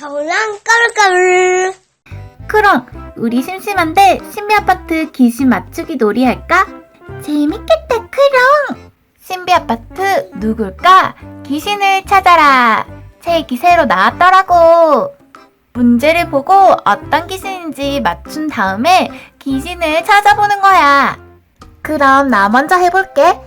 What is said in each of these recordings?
저랑 까르까르. 그럼 우리 심심한데 신비 아파트 귀신 맞추기 놀이 할까? 재밌겠다 크롱 신비 아파트 누굴까? 귀신을 찾아라 책이 새로 나왔더라고 문제를 보고 어떤 귀신인지 맞춘 다음에 귀신을 찾아보는 거야 그럼 나 먼저 해볼게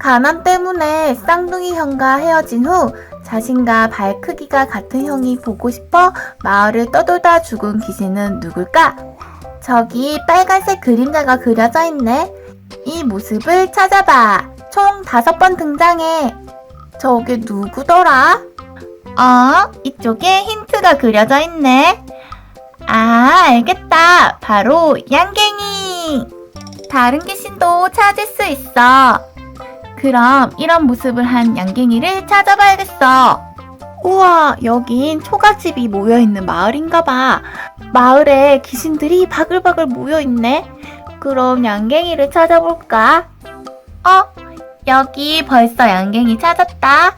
가난 때문에 쌍둥이 형과 헤어진 후 자신과 발 크기가 같은 형이 보고 싶어 마을을 떠돌다 죽은 귀신은 누굴까? 저기 빨간색 그림자가 그려져 있네. 이 모습을 찾아봐. 총 다섯 번 등장해. 저게 누구더라? 어, 이쪽에 힌트가 그려져 있네. 아, 알겠다. 바로 양갱이. 다른 귀신도 찾을 수 있어. 그럼 이런 모습을 한 양갱이를 찾아봐야겠어. 우와, 여긴 초가집이 모여있는 마을인가봐. 마을에 귀신들이 바글바글 모여있네. 그럼 양갱이를 찾아볼까? 어, 여기 벌써 양갱이 찾았다.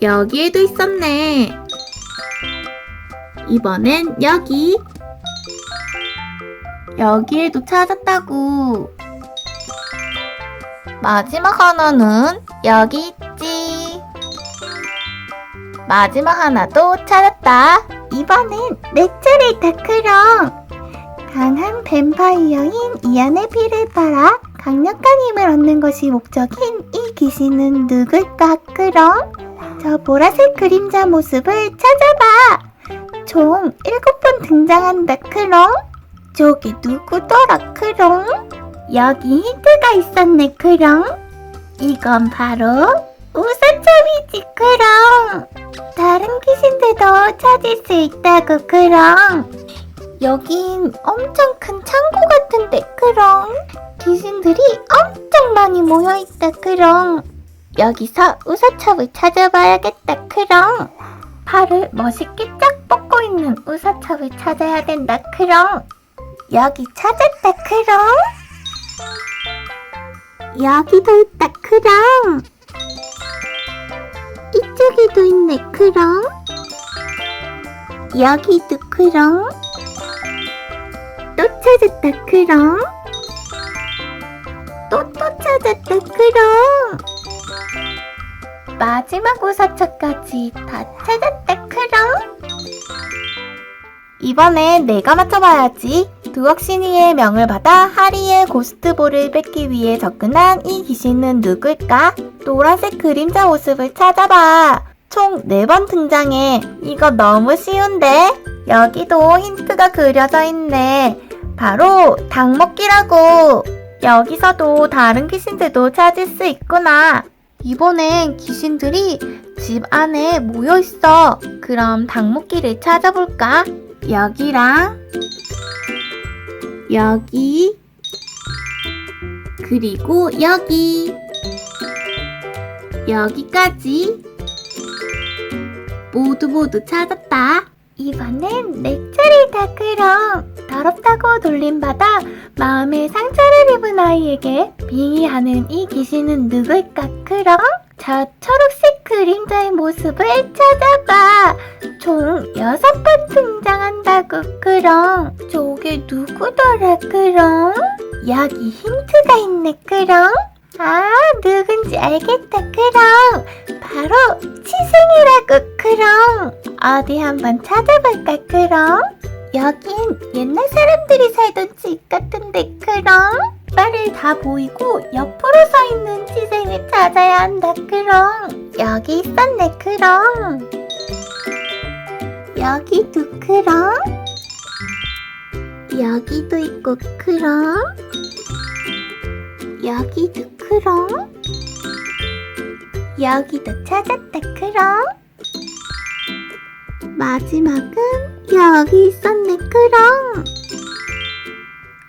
여기에도 있었네. 이번엔 여기. 여기에도 찾았다고. 마지막 하나는 여기 있지. 마지막 하나도 찾았다. 이번엔 내 차례다, 크롱. 강한 뱀파이어인 이안의 피를 빨아 강력한 힘을 얻는 것이 목적인 이 귀신은 누굴까, 크롱? 저 보라색 그림자 모습을 찾아봐. 총 일곱 번 등장한다, 크롱. 저기 누구더라, 크롱? 여기 힌트가 있었네, 크롱. 이건 바로 우사참이지, 크롱. 다른 귀신들도 찾을 수 있다고, 크롱. 여긴 엄청 큰 창고 같은데, 크롱. 귀신들이 엄청 많이 모여있다, 크롱. 여기서 우사첩을 찾아봐야겠다, 크롱. 팔을 멋있게 쫙 뻗고 있는 우사첩을 찾아야 된다, 크롱. 여기 찾았다, 크롱. 여기도 있다, 크롱. 이쪽에도 있네, 크롱. 여기도 크롱. 또 찾았다, 크롱. 또 또 찾았다, 크롱. 마지막 우사차까지 다 찾았다, 크롱. 이번엔 내가 맞춰봐야지. 두억신이의 명을 받아 하리의 고스트볼을 뺏기 위해 접근한 이 귀신은 누굴까? 노란색 그림자 모습을 찾아봐. 총 4번 등장해. 이거 너무 쉬운데? 여기도 힌트가 그려져 있네. 바로 닭먹기라고. 여기서도 다른 귀신들도 찾을 수 있구나. 이번엔 귀신들이 집 안에 모여 있어. 그럼 닭먹기를 찾아볼까? 여기랑 여기 그리고 여기 여기까지 모두 모두 찾았다. 이번엔 내 차례다 그럼 더럽다고 놀림받아 마음에 상처를 입은 아이에게 빙의하는 이 귀신은 누굴까 그럼? 저 초록색 그림자의 모습을 찾아봐 총 여섯 번 등장한다고 그럼 저게 누구더라 그럼? 여기 힌트가 있네 그럼? 아 누군지 알겠다 그럼 바로 치승이라고 그럼 어디 한번 찾아볼까 그럼? 여긴 옛날 사람들이 살던 집 같은데 그럼? 빨리 다 보이고 옆으로 서 있는 치생을 찾아야 한다 그럼 여기 있었네 그럼 여기도 그럼? 여기도 있고 그럼? 여기도 그럼? 여기도 찾았다 그럼? 마지막은 여기 있었네 그럼.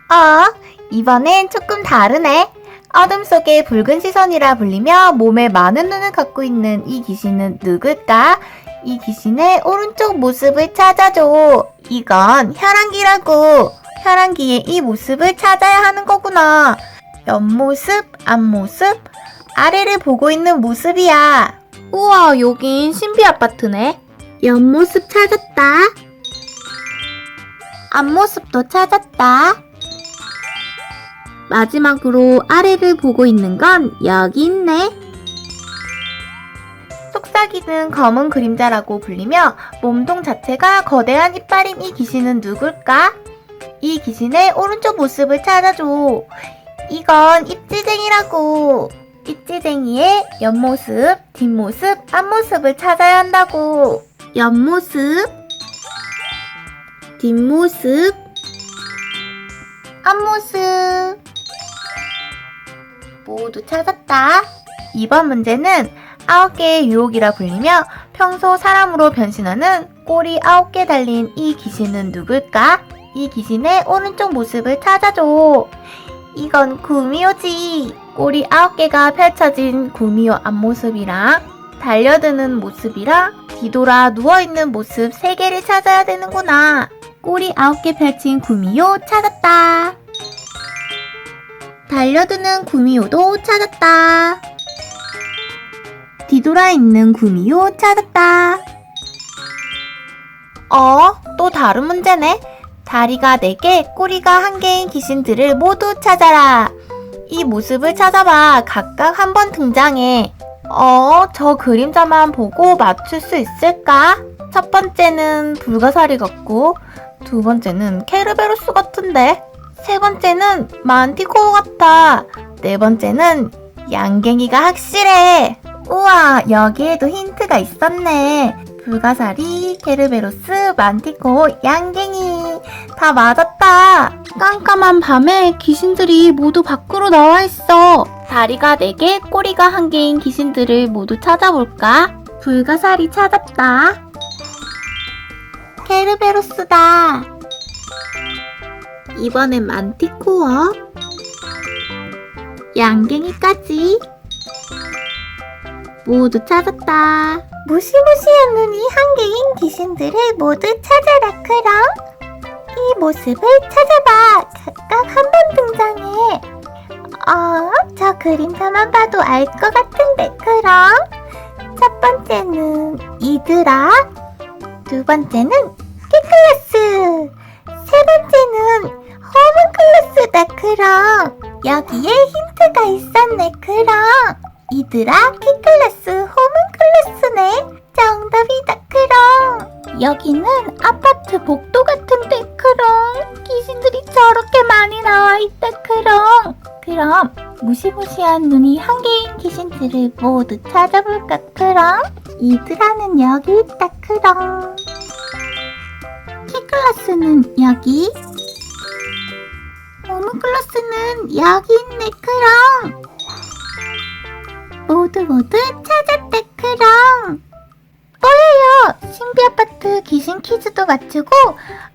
어 이번엔 조금 다르네. 어둠 속의 붉은 시선이라 불리며 몸에 많은 눈을 갖고 있는 이 귀신은 누굴까? 이 귀신의 오른쪽 모습을 찾아줘. 이건 혈안기라고. 혈안기의 이 모습을 찾아야 하는 거구나. 옆모습, 앞모습, 아래를 보고 있는 모습이야. 우와, 여긴 신비 아파트네. 옆모습 찾았다. 앞모습도 찾았다. 마지막으로 아래를 보고 있는 건 여기 있네. 속삭이는 검은 그림자라고 불리며 몸통 자체가 거대한 이빨인 이 귀신은 누굴까? 이 귀신의 오른쪽 모습을 찾아줘. 이건 입지쟁이라고. 입지쟁이의 옆모습, 뒷모습, 앞모습을 찾아야 한다고. 옆모습, 뒷모습, 앞모습. 모두 찾았다. 이번 문제는 아홉 개의 유혹이라 불리며 평소 사람으로 변신하는 꼬리 아홉 개 달린 이 귀신은 누굴까? 이 귀신의 오른쪽 모습을 찾아줘. 이건 구미호지. 꼬리 아홉 개가 펼쳐진 구미호 앞모습이랑 달려드는 모습이랑 뒤돌아 누워있는 모습 세 개를 찾아야 되는구나. 꼬리 아홉 개 펼친 구미호 찾았다. 달려드는 구미호도 찾았다. 뒤돌아 있는 구미호 찾았다. 어, 또 다른 문제네. 다리가 4개, 꼬리가 1개인 귀신들을 모두 찾아라. 이 모습을 찾아봐. 각각 한 번 등장해. 어, 저 그림자만 보고 맞출 수 있을까? 첫 번째는 불가사리 같고, 두 번째는 케르베로스 같은데, 세 번째는 만티코어 같아. 네 번째는 양갱이가 확실해. 우와, 여기에도 힌트가 있었네. 불가사리, 케르베로스, 만티코, 양갱이. 다 맞았다. 깜깜한 밤에 귀신들이 모두 밖으로 나와 있어. 다리가 4개, 꼬리가 1개인 귀신들을 모두 찾아볼까? 불가사리 찾았다. 케르베로스다. 이번엔 만티코어. 양갱이까지. 모두 찾았다. 무시무시한 눈이 한 개인 귀신들을 모두 찾아라, 크롱. 이 모습을 찾아봐. 각각 한 번 등장해. 어, 저 그림자만 봐도 알 것 같은데, 크롱. 첫 번째는 이드라. 두 번째는 키클라스. 세 번째는 호문클라스다, 크롱. 여기에 힌트가 있었네, 크롱. 이드라, 키클라스, 호문클라스네. 정답이다, 크롱. 여기는 아파트 복도 같은데, 크롱. 귀신들이 저렇게 많이 나와 있다, 크롱. 그럼 무시무시한 눈이 한 개인 귀신들을 모두 찾아볼까, 크롱? 이드라는 여기 있다, 크롱. 키클라스는 여기. 호문클라스는 여기 있네, 크롱. 모두 찾았다 크롱 뭐예요. 신비 아파트 귀신 퀴즈도 맞추고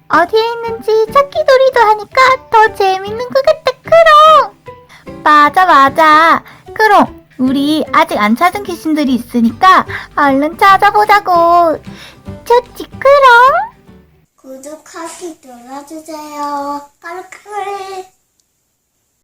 어디에 있는지 찾기 놀이도 하니까 더 재밌는 것 같다 크롱 맞아 맞아. 크롱 우리 아직 안 찾은 귀신들이 있으니까 얼른 찾아보자고. 좋지 크롱 구독하기 눌러주세요. 까르르